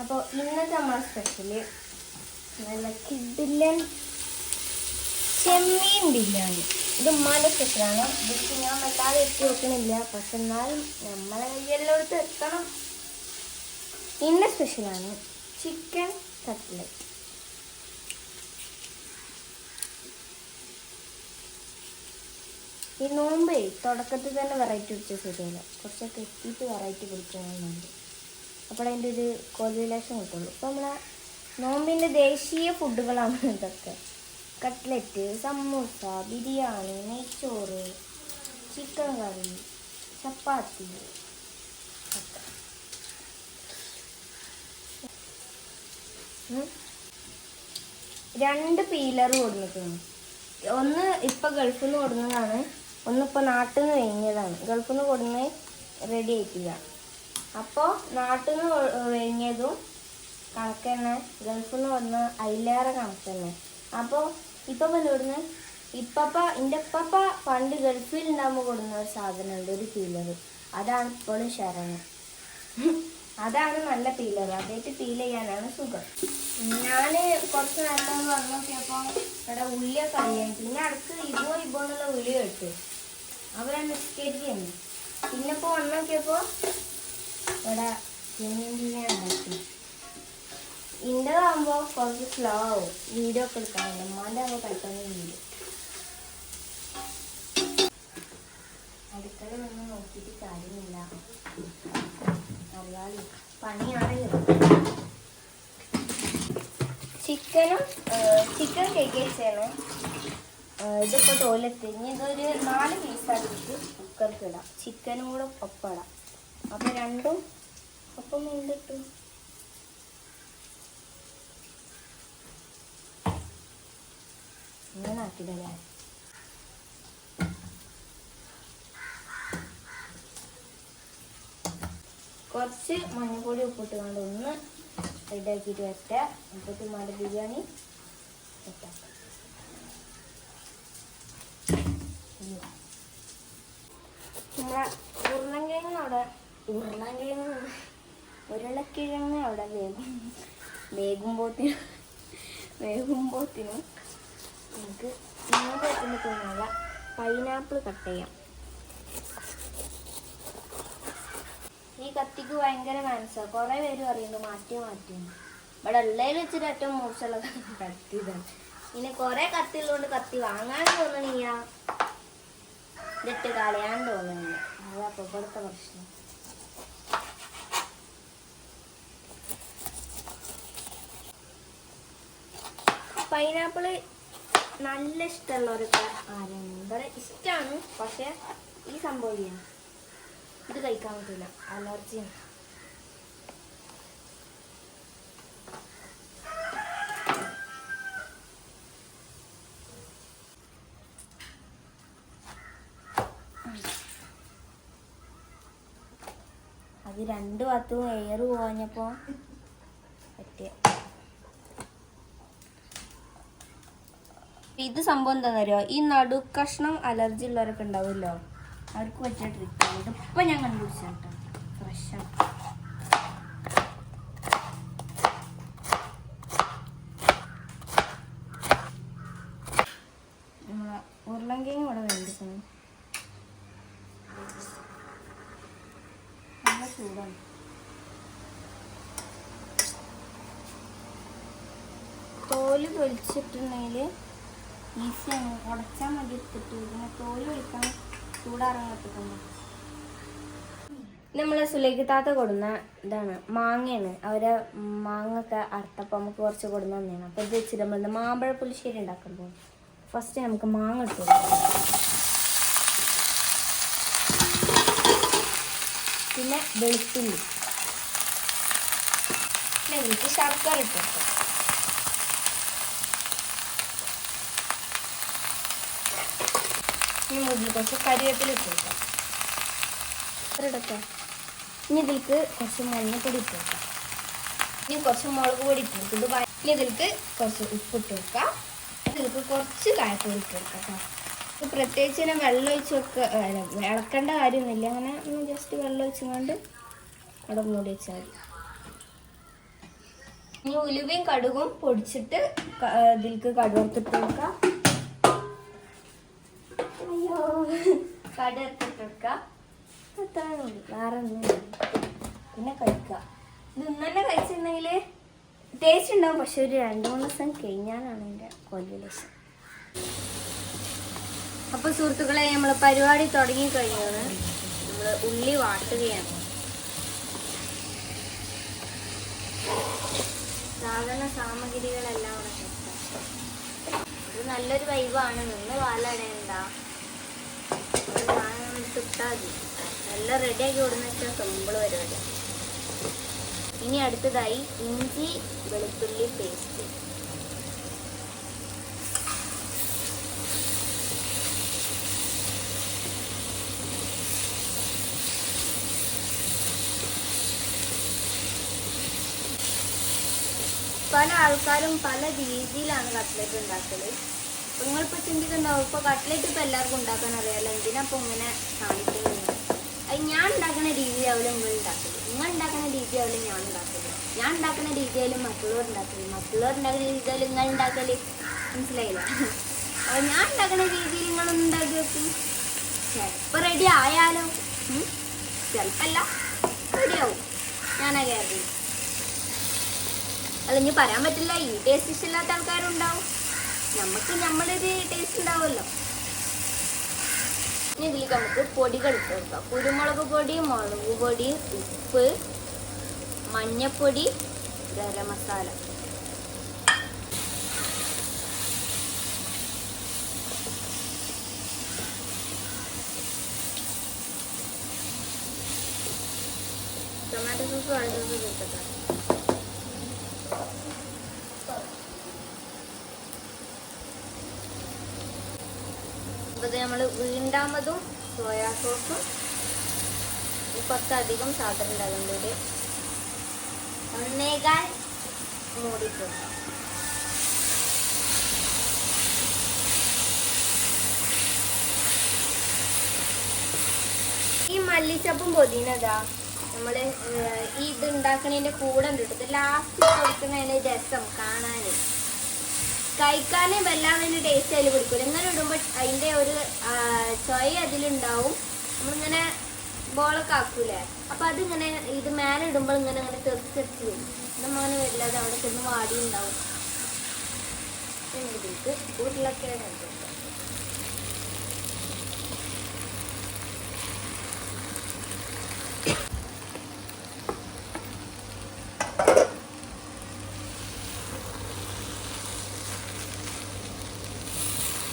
അപ്പോൾ ഇന്നത്തെ നമ്മുടെ സ്പെഷ്യൽ നല്ല കിഡിലൻ ചെമ്മീൻ ബിരിയാണി. ഇത് ഉമ്മാന്റെ സ്പെഷ്യലാണ് ഇതിലേക്ക് ഞാൻ വല്ലാതെ എത്തി വെക്കണില്ല പക്ഷെ എന്നാലും നമ്മളെ കയ്യെല്ലായിടത്ത് എത്തണം. ഇന്ന സ്പെഷ്യലാണ് ചിക്കൻ കട്ട്ലറ്റ് ഈ നോമ്പേ തുടക്കത്തിൽ തന്നെ വെറൈറ്റി പിടിച്ച ശരിയല്ല കുറച്ചൊക്കെ എത്തിയിട്ട് വെറൈറ്റി പിടിക്കണമെന്നുണ്ട് അപ്പോൾ അതിന്റെ ഒരു കോർബിലേഷൻ കിട്ടുള്ളൂ. ഇപ്പോൾ നമ്മളെ നോമ്പിന്റെ ദേശീയ ഫുഡുകളാണ് ഇതൊക്കെ. കട്ട്ലറ്റ് സമൂസ ബിരിയാണി നെയ്ച്ചോറ് ചിക്കൻ കറി ചപ്പാത്തി രണ്ട് പീലർ ഓടുന്നിട്ടാണ് ഒന്ന് ഇപ്പം ഗൾഫിൽ നിന്ന് കൊടുക്കുന്നതാണ് ഒന്നിപ്പോൾ നാട്ടിൽ നിന്ന് കഴിഞ്ഞതാണ് ഗൾഫിൽ നിന്ന് ഓടുന്നത് റെഡി ആയിട്ടില്ല. അപ്പോൾ നാട്ടിൽ നിന്ന് വിഴുങ്ങിയതും കണക്ക് തന്നെ ഗൾഫിൽ നിന്ന് വന്ന് അതിലേറെ കണക്ക് തന്നെ അപ്പോൾ ഇപ്പൊ ഇവിടുന്ന് ഇപ്പപ്പ എന്റെ ഇപ്പപ്പ പണ്ട് ഗൾഫിൽ ഉണ്ടാകുമ്പോൾ കൊടുക്കുന്ന ഒരു സാധനമുണ്ട് ഒരു പീലർ അതാണ് ഇപ്പോഴും ശരങ്ങ് അതാണ് നല്ല പീലർ അതായിട്ട് പീൽ ചെയ്യാനാണ് സുഖം. ഞാൻ കുറച്ച് നേരത്തെ വന്നു നോക്കിയപ്പോൾ ഇവിടെ ഉള്ളിയൊക്കെ അറിയാൻ പിന്നെ അടുത്ത് ഇബോ ഇബോ എന്നുള്ള ഉള്ളി കേട്ട് അവരെ മിസ്റ്റേക്ക് പിന്നെ ഇപ്പോൾ വന്ന് നോക്കിയപ്പോൾ ഇവിടെ ചെമ്മീൻ ബിരിയാണി ഉണ്ടാക്കി ഇന്റെതാകുമ്പോൾ കുറച്ച് സ്ലോ ആവും. വീഡിയോ ഒക്കെ എടുക്കാറുണ്ട്. ഉമ്മാന്റെ ആകുമ്പോൾ പെട്ടെന്ന് വീഡിയോ അടുക്കള ഒന്നും നോക്കിയിട്ട് കാര്യമില്ല. പണിയാണല്ലോ. ചിക്കനും ചിക്കൻ കേക്കേച്ചാണ് ഇതിപ്പോൾ തോലെത്തി. ഇതൊരു നാല് പീസാക്കിയിട്ട് കുക്കർക്ക് ഇടാം. ചിക്കനും കൂടെ ഒപ്പം അപ്പോൾ രണ്ടും ഒപ്പം മുണ്ടിട്ടു ഇങ്ങനെ ആക്കിയിടല്ലേ കുറച്ച് മഞ്ഞപ്പൊടി ഉപ്പിട്ട് കൊണ്ട് ഒന്ന് റെഡിയാക്കിയിട്ട് വെച്ച മുപ്പത്തിമാരുടെ ബിരിയാണി സെറ്റാക്കാം നമ്മളെ ഉരുളൻകിഴങ്ങ് അവിടെ ഉരുളൻകിഴങ്ങ് ഉരുളക്കിഴങ്ങ് അവിടെ വേഗം വേകുമ്പോത്തിനും വേകുമ്പോത്തിനും നമുക്ക് വെക്കുന്ന തോന്നുന്നില്ല. പൈനാപ്പിൾ കട്ട് ചെയ്യാം. ഈ കത്തിക്ക് ഭയങ്കര മനസ്സാണ് കുറെ പേര് അറിയുന്നു മാറ്റി മാറ്റി ഇവിടെ ഉള്ളതിൽ വെച്ചിട്ട് ഏറ്റവും മോശമുള്ള കത്തി ഇതാണ്. ഇനി കുറെ കത്തി ഉള്ളതുകൊണ്ട് കത്തി വാങ്ങാൻ തോന്നണില്ല. ഇതിട്ട് കളയാൻ തോന്നുന്നില്ല അതാ പ്രശ്നം. പൈനാപ്പിൾ നല്ല ഇഷ്ടമുള്ളവരൊക്കെ ആരാണ് ഇവിടെ ഇഷ്ടമാണ് പക്ഷെ ഈ സംഭവം ഇല്ല. ഇത് കഴിക്കാൻ പറ്റില്ല അലർജിയാണ് അത് രണ്ട് പത്തും എയർ പോഞ്ഞപ്പോ പറ്റിയ ഇത് സംഭവം എന്താണെന്ന് എന്താണെന്നറിയോ ഈ നടുക്കഷ്ണം അലർജി ഉള്ളവരൊക്കെ ഉണ്ടാവുമല്ലോ? അവർക്ക് പറ്റിയ ട്രിക്കാണ് ഇതിപ്പോൾ ഞാൻ കണ്ടുപിടിച്ചാട്ടോ ഫ്രഷാണ് ഉരുളങ്കിങ് ഇവിടെ വേണ്ടിക്കുന്നു നല്ല ചൂടാണ്. തോൽ പൊളിച്ചിട്ടുണ്ടെങ്കിൽ ഈസിയാണ് ഉടച്ചാൽ മതി എടുത്തിട്ട്. പിന്നെ തോൽ പൊളിക്കാൻ ചൂടാറങ്ങത്തിട്ടുണ്ട് നമ്മളെ സുലേഖ താത്ത കൊടുന്ന ഇതാണ് മാങ്ങയാണ്. അവരെ മാങ്ങൊക്കെ അറുത്തപ്പോൾ നമുക്ക് കുറച്ച് കൊടുന്ന തന്നെയാണ് അപ്പോൾ ഇത് വെച്ചിട്ട് നമ്മൾ മാമ്പഴ പുളിശ്ശേരി ഉണ്ടാക്കാൻ പോകും ഫസ്റ്റ് നമുക്ക് മാങ്ങ ഇട്ട് പിന്നെ വെളുത്തുള്ളി. പിന്നെ എനിക്ക് ശർക്കര ഇട്ട് ഇനി മുകളിൽ കുറച്ച് കരിവേപ്പില ഇട്ട് കൊടുക്കാം ഇനി ഇതിൽക്ക് കുറച്ച് മഞ്ഞപ്പൊടി ഇട്ട് കൊടുക്കാം ഇനി കുറച്ച് മുളക് പൊടി ഇട്ട് കൊടുക്കും ഇനി ഇതിൽക്ക് കുറച്ച് ഉപ്പ് ഇട്ട് കൊടുക്കാം ഇതിൽക്ക് കുറച്ച് കായപ്പൊടി ഇട്ട് കൊടുക്കാം കേട്ടോ പ്രത്യേകിച്ച് ഇങ്ങനെ വെള്ളം ഒഴിച്ച് വെക്കുക ഇളക്കേണ്ട കാര്യമൊന്നുമില്ല. അങ്ങനെ ജസ്റ്റ് വെള്ളം ഒഴിച്ചുകൊണ്ട് അവിടെ മൂടി വെച്ചാൽ മതി. ഇനി ഉലുവയും കടുകും പൊടിച്ചിട്ട് ഇതിൽക്ക് കടുവർത്തിട്ട് കൊടുക്കാം ഒന്നും പിന്നെ കഴിക്കുക ടേസ്റ്റ് പക്ഷെ ഒരു രണ്ട് മൂന്ന് ദിവസം കഴിഞ്ഞാലാണ് എന്റെ കൊല്ലുലക്ഷം അപ്പോൾ സുഹൃത്തുക്കളെ നമ്മൾ പരിപാടി തുടങ്ങി കഴിഞ്ഞാണ് നമ്മൾ ഉള്ളി വാട്ടുകയാണ്. സാധാരണ സാമഗ്രികളെല്ലാം ഇത് നല്ലൊരു വൈബാണ് നിന്ന് വാലടേണ്ട. ഇട്ടാൽ മതി എല്ലാം റെഡിയാക്കി കൊടുന്ന് വെച്ചാൽ സിമ്പിൾ പരിപാടി. ഇനി അടുത്തതായി ഇഞ്ചി വെളുത്തുള്ളി പേസ്റ്റ് പല ആൾക്കാരും പല രീതിയിലാണ് കട്ട്ലറ്റ് ഉണ്ടാക്കൽ. അപ്പൊ ഇപ്പൊ ചിന്തിക്കുന്നുണ്ടാവും ഇപ്പൊ കട്ട്ലേറ്റ് ഇപ്പൊ എല്ലാവർക്കും ഉണ്ടാക്കാൻ അറിയാലോ എന്തിനാ അപ്പൊ ഇങ്ങനെ കാണിക്കുന്നത്? അത് ഞാൻ ഉണ്ടാക്കുന്ന രീതിയാവില്ല നിങ്ങൾ ഉണ്ടാക്കുന്നത് നിങ്ങൾ ഉണ്ടാക്കുന്ന രീതിയാവില്ല ഞാൻ ഉണ്ടാക്കുന്നത് ഞാൻ ഉണ്ടാക്കുന്ന രീതിയായാലും മറ്റുള്ളവർ ഉണ്ടാക്കൽ മറ്റുള്ളവർ ഉണ്ടാക്കുന്ന രീതിയായാലും നിങ്ങൾ ഉണ്ടാക്കൽ മനസ്സിലായില്ല. അപ്പൊ ഞാൻ ഉണ്ടാക്കുന്ന രീതിയിൽ നിങ്ങൾ ഉണ്ടാക്കി വെക്കും? ചിലപ്പോ റെഡി ആയാലോ ചിലപ്പല്ല റെഡിയാവും ഞാനാ കയറി അല്ല ഇനി പറയാൻ പറ്റില്ല ഈ ടേസ്റ്റ് ഇഷ്ടമില്ലാത്ത ആൾക്കാരുണ്ടാവും. നമുക്ക് നമ്മളൊരു ടേസ്റ്റ് ഉണ്ടാവുമല്ലോ. ഇനി ഇതിലേക്ക് നമുക്ക് പൊടികൾ ഇട്ട് കൊടുക്കാം. കുരുമുളക് പൊടി മുളക് പൊടി ഉപ്പ് മഞ്ഞപ്പൊടി ഗരം മസാല. ടൊമാറ്റോ സോസ് വളരെ കിട്ടട്ടെ അപ്പോൾ നമ്മൾ വീണ്ടാമതും സോയാ സോസും കുറച്ചധികം സാധനം ഉണ്ടാകുന്നത് കൂടി ഒന്നേകാൽ വെക്കാം ഈ മല്ലിച്ചപ്പും പൊതിനതാ നമ്മൾ ഈ ഇത് ഉണ്ടാക്കണതിന്റെ കൂടെ ഉണ്ട് ലാസ്റ്റ് കൊടുക്കുന്നതിന് രസം കാണാന്. കഴിക്കാനും വല്ലാതെ ടേസ്റ്റ് അതിൽ കൊടുക്കും ഇങ്ങനെ ഇടുമ്പോൾ അതിന്റെ ഒരു ചൊയ അതിലുണ്ടാവും. നമ്മളിങ്ങനെ ബോളൊക്കെ ആക്കൂലേ? അപ്പം അതിങ്ങനെ ഇത് മേലെ ഇടുമ്പോൾ ഇങ്ങനെ ഇങ്ങനെ തെറിച്ച് തെറിച്ച് വരും. ഇതങ്ങനെ വരില്ലാതെ അവിടെ ചെന്ന് വാടി ഉണ്ടാവും ഇതിലേക്ക് ഉരുളക്കിഴങ്ങ് ഇട്ട് കൊടുക്കാം.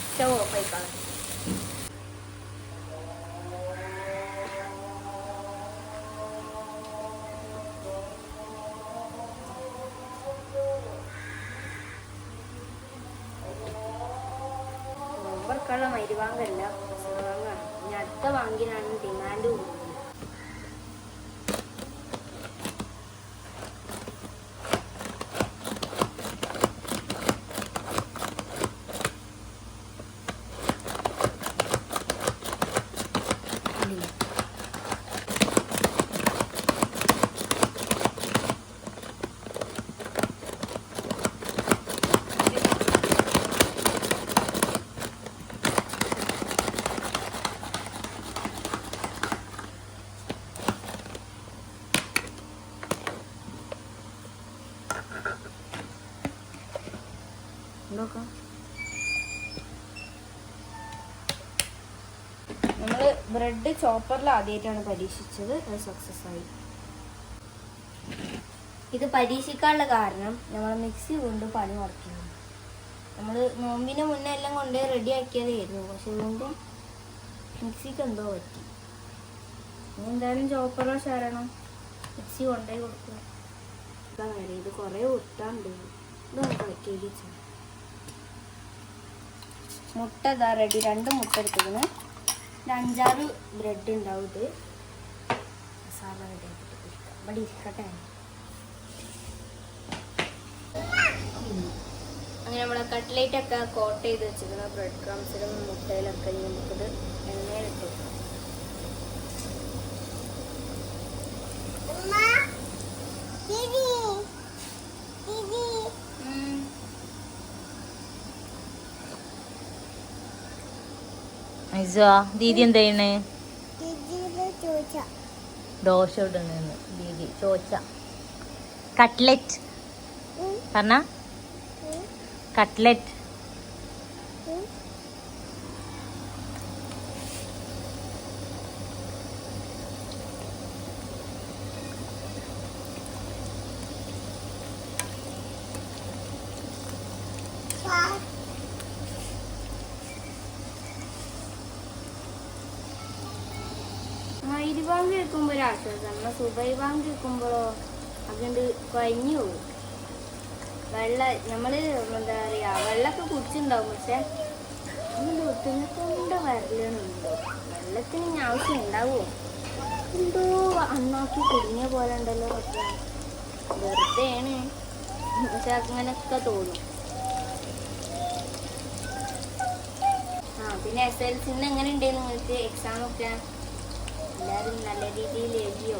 സ്റ്റവ് ഓഫ് ആയിക്കോളാം നോമ്പർക്കുള്ള മരുവാങ്കല്ല വാങ്ങാണ് ഇനി അടുത്ത വാങ്ങിനാണ് ഡിമാൻഡ് കൂടുന്നത് നോക്കാം നമ്മൾ ബ്രെഡ് ചോപ്പറിൽ ആദ്യമായിട്ടാണ് പരീക്ഷിച്ചത്. അത് സക്സസ് ആയി. ഇത് പരീക്ഷിക്കാനുള്ള കാരണം നമ്മൾ മിക്സി കൊണ്ട് പണി കുറയ്ക്കുന്നു നമ്മൾ നോമ്പിന് മുന്നേ എല്ലാം കൊണ്ട് റെഡി ആക്കിയതായിരുന്നു. പക്ഷെ വീണ്ടും മിക്സിക്ക് എന്തോ പറ്റി. ഇനി എന്തായാലും ചോപ്പറോ ശരണം മിക്സി കൊണ്ടുപോയി കൊടുക്കുക ഇതാ കാര്യം ഇത് കുറേ ഒട്ടാണ്ട് ഇത് നമുക്ക് മുട്ട ഇതാ റെഡി രണ്ട് മുട്ട എടുത്തിരുന്നു അഞ്ചാറ് ബ്രെഡ് ഉണ്ടാവും ഇത്. മസാല റെഡി ആക്കിയിട്ട് കുടിക്കാം. ഇവിടെ ഇരിക്കട്ടെ. അങ്ങനെ നമ്മളെ കട്ട്ലേറ്റ് ഒക്കെ കോട്ട് ചെയ്ത് വെച്ചിരുന്ന ബ്രെഡ് ക്രംസിലും മുട്ടയിലൊക്കെ നമുക്കിത് എണ്ണയിലിട്ട് കൊടുക്കാം. ഐസോ ദീദി എന്താ ചെയ്യണേ ദോശ ഇടുന്ന ദീദി ചോച്ച. കട്ട്ലറ്റ്. പറഞ്ഞ? കട്ട്ലറ്റ്. മൈരി ബാങ്ക് കേൾക്കുമ്പോ ഒരാശ്വാസം നമ്മ സുബൈ ബാങ്ക് കേൾക്കുമ്പോഴോ അതുകൊണ്ട് കഴിഞ്ഞു പോകും. വെള്ള നമ്മൾ എന്താ പറയാ വെള്ളമൊക്കെ കുടിച്ചിട്ടുണ്ടാവും. പക്ഷെ നമ്മൾ ഒട്ടുന്നക്കൊണ്ട് വരലുണ്ടോ? വെള്ളത്തിന് ഇനി ആവശ്യം ഉണ്ടാവുമോ എന്തോ അന്നാക്കി കുടുങ്ങിയ പോലെ ഉണ്ടല്ലോ പക്ഷെ വെറുതെയാണ്. പക്ഷെ അങ്ങനെയൊക്കെ തോന്നും. ആ പിന്നെ എസ് എൽ സിന്ന് എങ്ങനെ ഉണ്ടായിരുന്നു നിങ്ങൾക്ക്? എക്സാം ഒക്കെ? എല്ലാവരും നല്ല രീതിയിൽ എഴുതിയോ?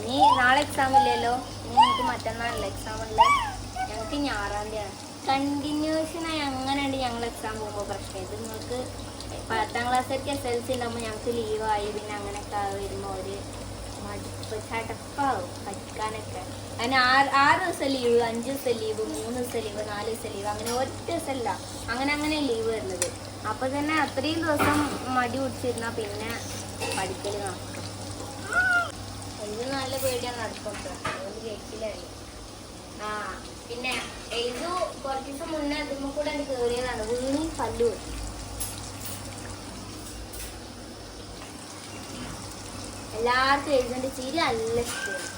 ഇനി നാളെ എക്സാം ഇല്ലല്ലോ. ഇനി നമുക്ക് മറ്റന്നാളല്ല എക്സാം ഉള്ളത് ഞങ്ങൾക്ക് ഞായറാം തീയതിയാണ് കണ്ടിന്യൂഷനായി അങ്ങനെയുണ്ട് ഞങ്ങൾ എക്സാം പോകുമ്പോൾ പ്രശ്നം. ഇത് നിങ്ങൾക്ക് പത്താം ക്ലാസ്സൊക്കെ എസ് എൽ സി ഉണ്ടാകുമ്പോൾ ഞങ്ങൾക്ക് ലീവായി പിന്നെ അങ്ങനെയൊക്കെ വരുമ്പോൾ ഒരു മടുപ്പ് ചടപ്പാവും പഠിക്കാനൊക്കെ. അങ്ങനെ ആറ് ആറ് ദിവസം ലീവ് അഞ്ച് ദിവസം ലീവ് മൂന്ന് ദിവസം ലീവ് നാല് ദിവസം ലീവ് അങ്ങനെ ഒറ്റ ദിവസമല്ല അങ്ങനെ അങ്ങനെ ലീവ് വരുന്നത്. അപ്പൊ തന്നെ അത്രയും ദിവസം മടി പിടിച്ചിരുന്ന പിന്നെ പഠിക്കൽ നടക്കും. ഇത് നല്ല പേടിയാണ് നടക്കും പിന്നെ എഴുതു. കുറച്ച് ദിവസം മുന്നേ അതിമ കൂടെ എനിക്ക് കയറിയതാണ് വീണി പല്ലു. എല്ലാവർക്കും എഴുതേണ്ട ചിരി നല്ല ഇഷ്ടമാണ്.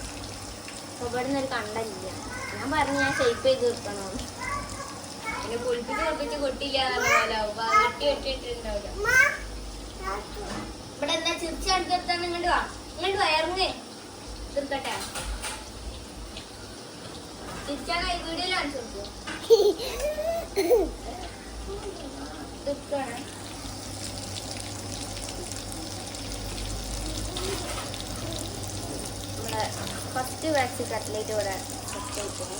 ഇവിടെ നിന്ന് ഒരു കണ്ടല്ല ഞാൻ പറഞ്ഞു ഞാൻ ഷെയ്പ്പ് ചെയ്ത് വെക്കണോ ഇവിടെ എന്താ ചിരിച്ച് അടുത്തെടുത്താണ് ഇങ്ങോട്ട് വാ. ഇങ്ങോട്ട് വയറുങ്ങേ തീർക്കട്ടെ ചിരിച്ചാൽ ഈ വീഡിയോ കാണിച്ചു ഫസ്റ്റ് വാക്സിൻ കട്ട്ലേറ്റ് ഇവിടെ ഫസ്റ്റ് ആയിട്ടുണ്ട്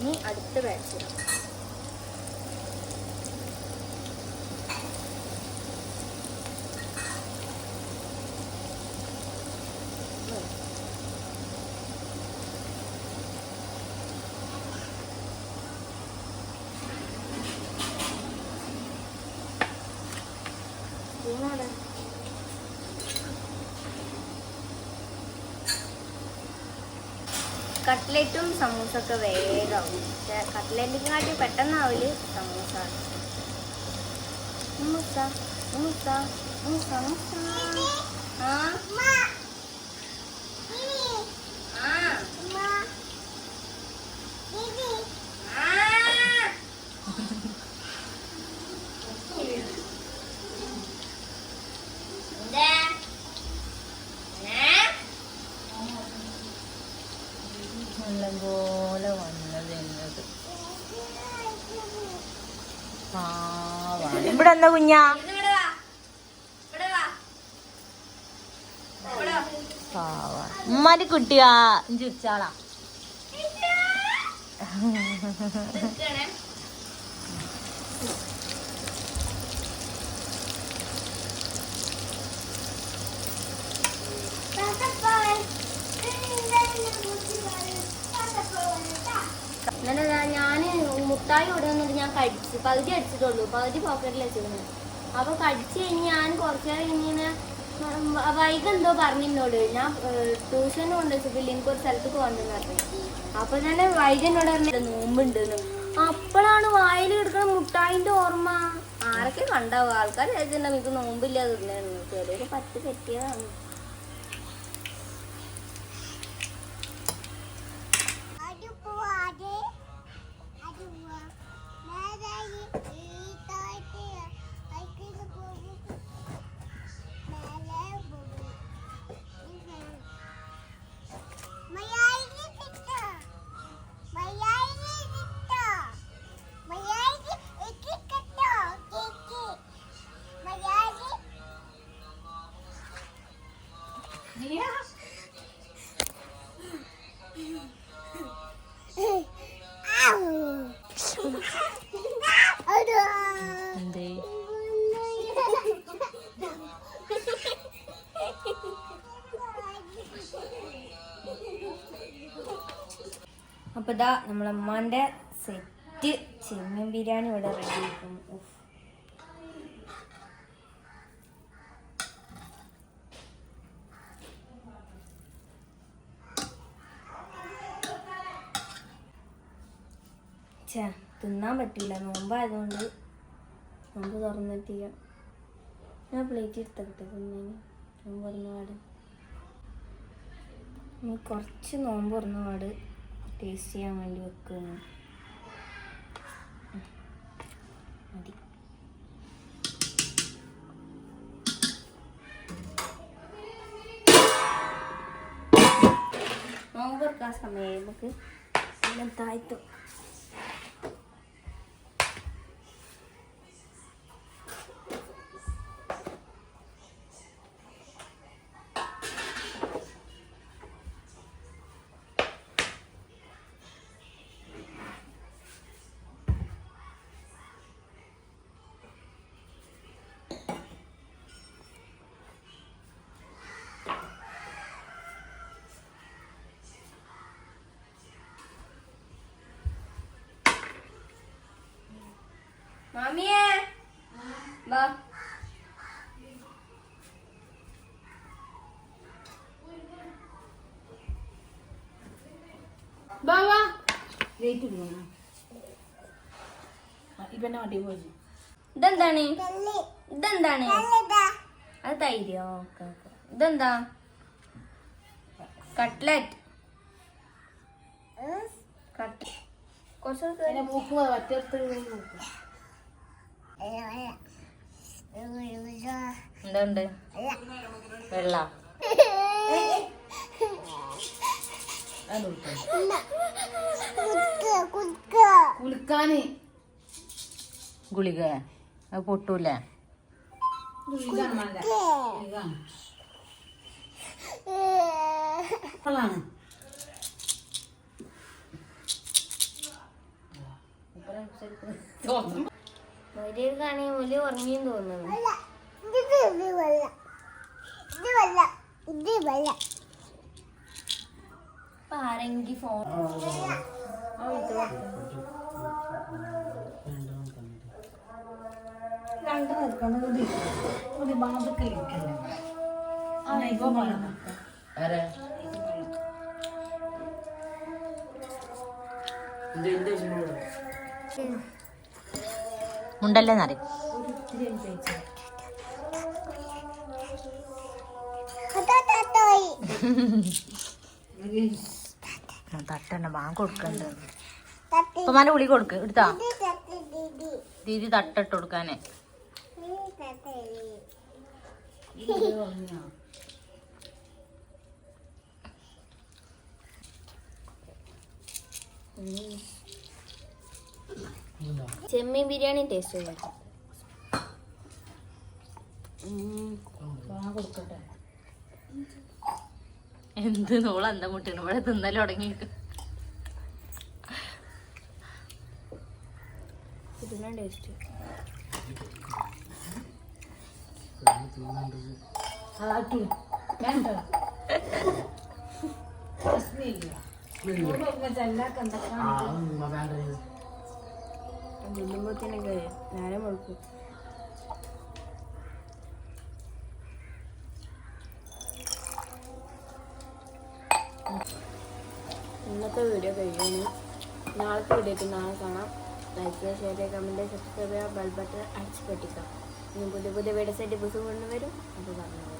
ഇനി അടുത്ത ബാച്ച് കട്ട്ലറ്റും സമൂസൊക്കെ വേഗമാവും പക്ഷെ കട്ട്ലറ്റിനെക്കാട്ടി പെട്ടെന്നാവില്ല സമൂസ സമൂസ സമൂസ സമൂസ സമൂസ. ആ? എന്താ കുഞ്ഞാ? ഉമ്മാന്റെ കുട്ടിയാ. ചുച്ചാളാ മുട്ടായി ഓടുന്നത് ഞാൻ കടിച്ചു പകുതി അടിച്ചിട്ടുള്ളൂ. പകുതി പോക്കറ്റിൽ വെച്ചിരുന്നു അപ്പൊ കടിച്ചു കഴിഞ്ഞ് ഞാൻ കുറച്ച് ഇങ്ങനെ വൈകെന്തോ എന്തോ പറഞ്ഞിന്നോട് ഞാൻ ട്യൂഷൻ കൊണ്ട് വെച്ചപ്പോൾ എനിക്ക് ഒരു സ്ഥലത്ത് പോകണ്ടെന്ന് പറഞ്ഞു അപ്പൊ തന്നെ വൈകെന്നോട് പറഞ്ഞു നോമ്പുണ്ട് അപ്പോഴാണ് വായിൽ കിടക്കുന്ന മുട്ടായിന്റെ ഓർമ്മ. ആരൊക്കെ കണ്ടാവും? ആൾക്കാർ വിചാരിച്ചിട്ടുണ്ടാവും എനിക്ക് നോമ്പില്ല ചിലര് പറ്റ് പറ്റിയതാണ് അപ്പോൾ ഇതാ നമ്മളെ അമ്മാന്റെ സെറ്റ് ചെമ്മീൻ ബിരിയാണി ഇവിടെ റെഡി ആക്കും തിന്നാൻ പറ്റില്ല നോമ്പായതുകൊണ്ട് നോമ്പ് തുറന്നെത്തിയ ഞാൻ പ്ലേറ്റ് എടുത്തിട്ട് തിന്നേന്. നോമ്പ് തുറന്ന പാട്. കുറച്ച് നോമ്പ് തുറന്ന പാട്. ടേസ്റ്റ് ചെയ്യാൻ വേണ്ടി വെക്കുന്നു. മതി. നോമ്പ് തുറക്കാൻ സമയം നമുക്ക് എല്ലാം താഴ്ത്തു മാമിയേ. വാ. വാ വെയിറ്റ് ഇടണം ഇവനെ വണ്ടി പോയി? ഇതെന്താണ്? ഇതെന്താണ്? അത് തൈരോ. Okay okay. ഇതെന്താ? കട്ട്ലറ്റ്. കട്ട്. കുറച്ച് മൂക്ക് പറ്റത്ത് എന്തുണ്ട്? വെള്ള. കുളിക്കാന്. ഗുളിക. അത് പൊട്ടൂലേ? ഗുളികാണ് വേണ്ട. മര്യാദക്കാണെങ്കിൽ വലിയ ഉറങ്ങിയും തോന്നുന്നു. ഫോൺ നിൽക്കുന്നത് ഒരു ആ ഇപ്പൊ പറഞ്ഞു മുണ്ടല്ലേന്നറി തട്ടണ്ട മാങ്ങ കൊടുക്കണ്ട. ഇപ്പൊ ഉളി കൊടുക്ക് എടുത്താ? ദീദി തട്ടിട്ട് കൊടുക്കാനേ. ചെമ്മീൻ ബിരിയാണി ടേസ്റ്റ് ചെയ്യാം. കൊടുക്കട്ടെ എന്ത് നോള എന്താ മുട്ടണം ഇവിടെ തിന്നൽ തുടങ്ങിയിട്ട്. ഇതിനാ ടേസ്റ്റ് വേണ്ട തിന്നുമ്പോഴത്തേനൊക്കെ നേരം വെളുക്കും. ഇന്നത്തെ വീഡിയോ കഴിയുന്നു നാളത്തെ വീഡിയോക്ക് നാളെ കാണാം. ലൈക്ക് ഷെയർ കമന്റ് സബ്സ്ക്രൈബ് ചെയ്യുക ബെൽ ബട്ടൺ അടിച്ച് പൊട്ടിക്കാം ഇനി പുതിയ പുതിയ വീഡിയോസായിട്ട് ദിവസം കൊണ്ടുവരും. അത് പറഞ്ഞു